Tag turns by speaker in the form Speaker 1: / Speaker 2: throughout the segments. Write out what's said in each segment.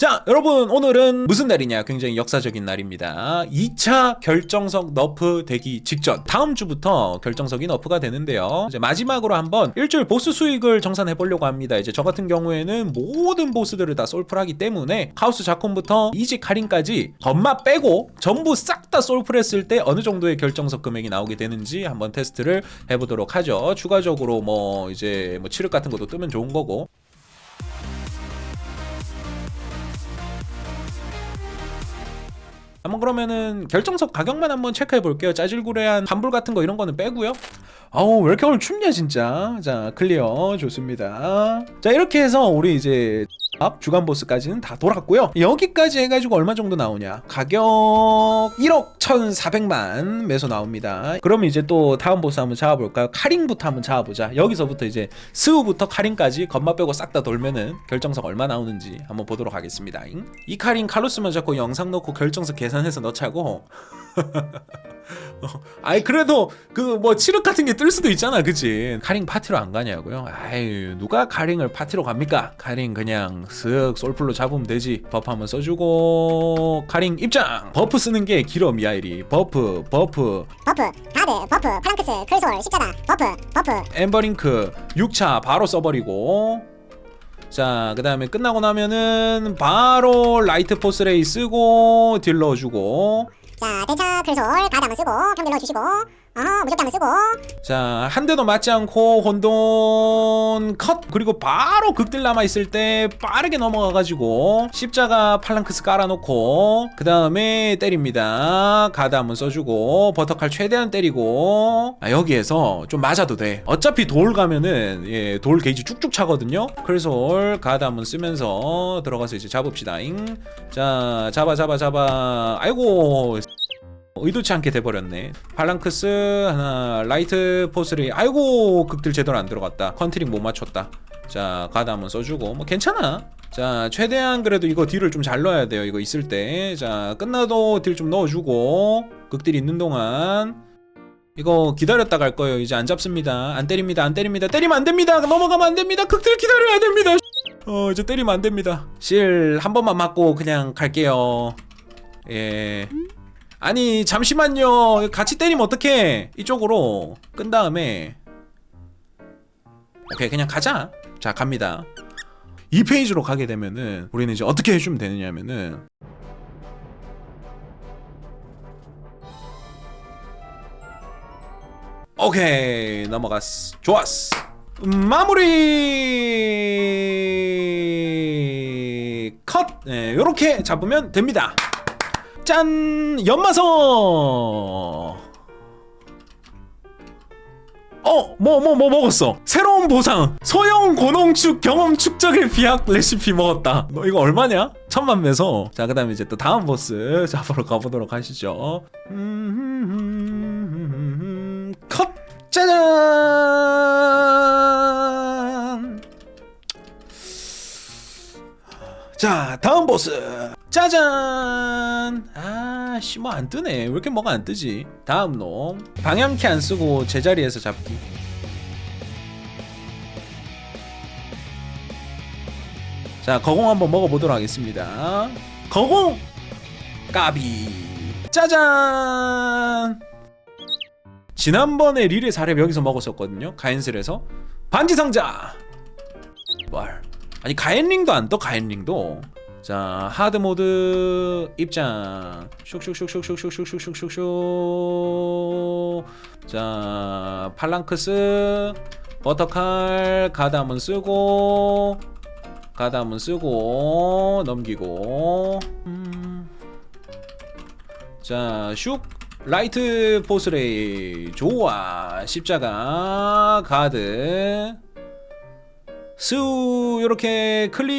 Speaker 1: 자, 여러분 오늘은 무슨 날이냐? 굉장히 역사적인 날입니다. 2차 결정석 너프 되기 직전. 다음 주부터 결정석이 너프가 되는데요. 이제 마지막으로 한번 일주일 보스 수익을 정산해 보려고 합니다. 이제 저 같은 경우에는 모든 보스들을 다 솔플하기 때문에 카우스 자콘부터 이지 카린까지 겉마 빼고 전부 싹 다 솔플했을 때 어느 정도의 결정석 금액이 나오게 되는지 한번 테스트를 해보도록 하죠. 추가적으로 뭐 이제 뭐 치륵 같은 것도 뜨면 좋은 거고 한번 그러면은 결정석 가격만 한번 체크해 볼게요. 짜질구레한 환불 같은 거 이런 거는 빼고요. 아우 왜 이렇게 오늘 춥냐 진짜. 자 클리어 좋습니다. 자 이렇게 해서 우리 이제 앞 주간 보스까지는 다 돌았고요. 여기까지 해가지고 얼마 정도 나오냐? 가격 1억 1,400만 매소 나옵니다. 그럼 이제 또 다음 보스 한번 잡아볼까요? 카링부터 한번 잡아보자. 여기서부터 이제 스우부터 카링까지 겉마 빼고 싹 다 돌면은 결정석 얼마 나오는지 한번 보도록 하겠습니다. 이 카링 칼로스만 잡고 영상 넣고 결정석 계산해서 넣자고. 어, 아이 그래도 그뭐 칠흑 같은 게 뜰 수도 있잖아 그치 카링 파티로 안 가냐고요 아유 누가 카링을 파티로 갑니까 카링 그냥 쓱 솔플로 잡으면 되지. 버프 한번 써주고 카링 입장! 버프 쓰는 게 길어 미아일이 버프 버프.
Speaker 2: 버프, 가드, 버프, 프랑크스, 클솔, 십자다, 버프, 버프,
Speaker 1: 엠버링크 6차 바로 써버리고. 자 그 다음에 끝나고 나면은 바로 라이트 포스레이 쓰고 딜 넣어주고.
Speaker 2: 자, 대차, 클솔, 가드 한번 쓰고, 평균 넣어주시고, 어허, 무적기 한번 쓰고,
Speaker 1: 자, 한 대도 맞지 않고 혼돈 컷! 그리고 바로 극딜 남아있을 때 빠르게 넘어가가지고 십자가 팔랑크스 깔아놓고 그 다음에 때립니다. 가드 한번 써주고 버터칼 최대한 때리고 아, 여기에서 좀 맞아도 돼. 어차피 돌 가면은 예, 돌 게이지 쭉쭉 차거든요. 그래서 가드 한번 쓰면서 들어가서 이제 잡읍시다잉. 자, 잡아 잡아 잡아. 아이고 의도치 않게 돼버렸네. 발랑크스 하나, 라이트 포스리. 아이고 극딜 제대로 안 들어갔다. 컨트링 못 맞췄다. 자 가드 한번 써주고 뭐 괜찮아. 자 최대한 그래도 이거 딜을 좀 잘 넣어야 돼요. 이거 있을 때. 자 끝나도 딜 좀 넣어주고 극딜 있는 동안. 이거 기다렸다 갈 거예요. 이제 안 잡습니다. 안 때립니다. 안 때립니다. 때리면 안 됩니다. 넘어가면 안 됩니다. 극딜 기다려야 됩니다. 어 이제 때리면 안 됩니다. 실 한 번만 맞고 그냥 갈게요. 예. 아니 잠시만요. 같이 때리면 어떡해? 이쪽으로 끈 다음에. 오케이 그냥 가자. 자 갑니다. 이 페이지로 가게 되면은 우리는 이제 어떻게 해주면 되느냐면은. 오케이 넘어갔어 좋았어 마무리! 컷! 네, 요렇게 잡으면 됩니다 짠 연마서 어, 뭐, 뭐, 뭐 먹었어? 새로운 보상! 소형 고농축 경험 축적의 비약 레시피 먹었다. 너 이거 얼마냐? 천만 매소. 자, 그 다음에 이제 또 다음 보스 잡으러 가보도록 하시죠. 음, 컷! 짜잔! 자, 다음 보스. 짜잔! 아씨, 뭐 안 뜨네. 왜 이렇게 뭐가 안 뜨지? 다음 놈. 방향키 안 쓰고 제자리에서 잡기. 자, 거공 한번 먹어보도록 하겠습니다. 거공! 까비. 짜잔! 지난번에 리레 사렙 여기서 먹었었거든요. 가엔슬에서. 반지 상자! 말. 아니 가엔링도 안 떠? 가엔링도? 자 하드 모드 입장. 슉슉슉슉슉슉슉슉슉슉슉 자 팔랑크스. 버터칼. 한번 쓰고. 한번 쓰고. 넘기고. 음. 자슉. 라이트 포스레이. 좋아. 십자가. 가드 수 요렇게 클리어!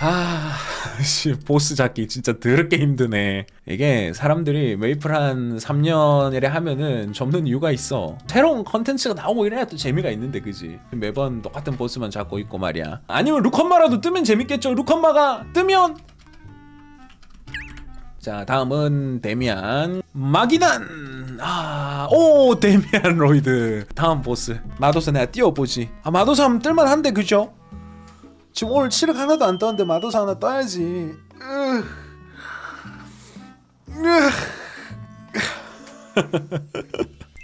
Speaker 1: 아 씨, 보스 잡기 진짜 더럽게 힘드네. 이게 사람들이 메이플 한 3년이래 하면은 접는 이유가 있어. 새로운 컨텐츠가 나오고 이래야 또 재미가 있는데 그지? 매번 똑같은 보스만 잡고 있고 말이야. 아니면 루컨마라도 뜨면 재밌겠죠? 루컨마가 뜨면! 자 다음은 데미안 마기단 아 오 데미안 로이드 다음 보스 마도사 내가 띄워보지 아 마도사 하면 뜰만한데 그죠? 지금 오늘 치력 하나도 안 떴는데 마도사 하나 떠야지. 으.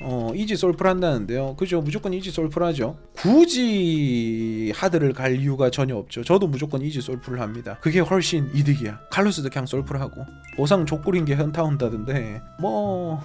Speaker 1: 어 이지 솔플 한다는데요. 그죠? 무조건 이지 솔플 하죠. 굳이 하드를 갈 이유가 전혀 없죠. 저도 무조건 이지 솔플을 합니다. 그게 훨씬 이득이야. 칼로스도 그냥 솔플 하고 보상 족구린 게 현타 온다던데 뭐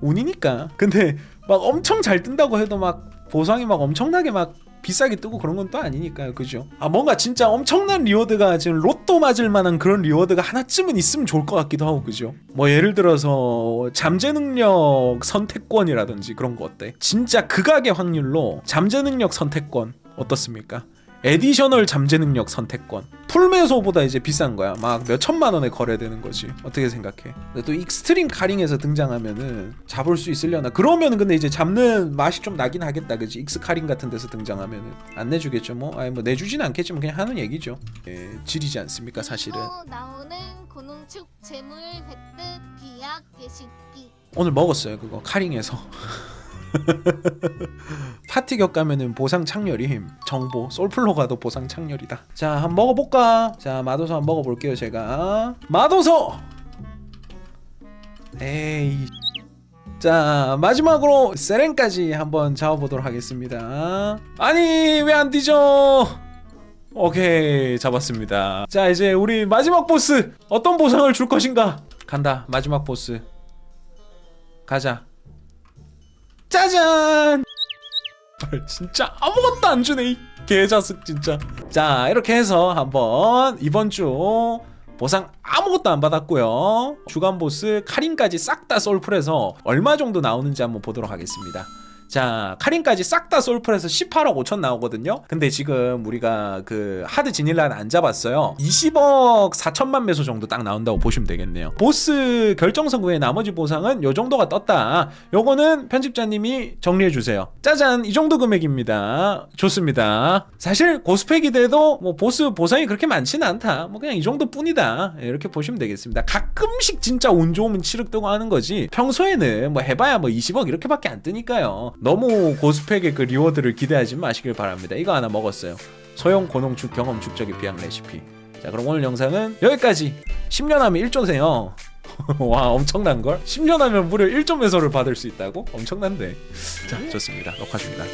Speaker 1: 운이니까. 근데 막 엄청 잘 뜬다고 해도 막 보상이 막 엄청나게 막 비싸게 뜨고 그런 건 또 아니니까요. 그죠? 아 뭔가 진짜 엄청난 리워드가 지금 로또 맞을 만한 그런 리워드가 하나쯤은 있으면 좋을 것 같기도 하고 그죠? 뭐 예를 들어서 잠재 능력 선택권이라든지 그런 거 어때? 진짜 극악의 확률로 잠재 능력 선택권 어떻습니까? 에디셔널 잠재 능력 선택권. 풀매소보다 이제 비싼 거야. 막 몇 천만 원에 거래되는 거지. 어떻게 생각해? 근데 또 익스트림 카링에서 등장하면은 잡을 수 있으려나? 그러면은 근데 이제 잡는 맛이 좀 나긴 하겠다. 그지? 익스 카링 같은 데서 등장하면은. 안 내주겠죠 뭐? 아니 뭐 내주지는 않겠지만 그냥 하는 얘기죠. 예, 지리지 않습니까 사실은?
Speaker 3: 또 나오는 고농축 재물 획득 비약 게시기.
Speaker 1: 오늘 먹었어요 그거. 카링에서 파티 격 가면은 보상 창렬임 정보. 솔플로 가도 보상 창렬이다. 자 한번 먹어볼까? 자 마도서 한번 먹어볼게요 제가. 마도서! 에이. 자 마지막으로 세렌까지 한번 잡아보도록 하겠습니다. 아니 왜안 뒤져? 오케이 잡았습니다. 자 이제 우리 마지막 보스! 어떤 보상을 줄 것인가? 간다 마지막 보스. 가자 짜잔! 헐, 진짜 아무것도 안 주네 이 개자식 진짜. 자 이렇게 해서 한번 이번 주 보상 아무것도 안 받았고요. 주간 보스 카린까지 싹 다 솔플해서 얼마 정도 나오는지 한번 보도록 하겠습니다 자 카린까지 싹 다 솔플해서 18억 5천 나오거든요. 근데 지금 우리가 그 하드 지닐라는 안 잡았어요. 20억 4천만 매소 정도 딱 나온다고 보시면 되겠네요. 보스 결정선 후에 나머지 보상은 요 정도가 떴다. 요거는 편집자님이 정리해 주세요. 짜잔 이 정도 금액입니다. 좋습니다. 사실 고스펙이 돼도 뭐 보스 보상이 그렇게 많지는 않다. 뭐 그냥 이 정도 뿐이다. 예, 이렇게 보시면 되겠습니다. 가끔씩 진짜 운 좋으면 치륵 뜨고 하는 거지. 평소에는 뭐 해봐야 뭐 20억 이렇게밖에 안 뜨니까요 너무 고스펙의 그 리워드를 기대하지 마시길 바랍니다. 이거 하나 먹었어요. 소형 고농축 경험 축적의 비약 레시피. 자 그럼 오늘 영상은 여기까지. 10년 하면 1조세요. 와 엄청난 걸? 10년 하면 무려 1조 매소를 받을 수 있다고? 엄청난데. 자 좋습니다. 녹화 중이다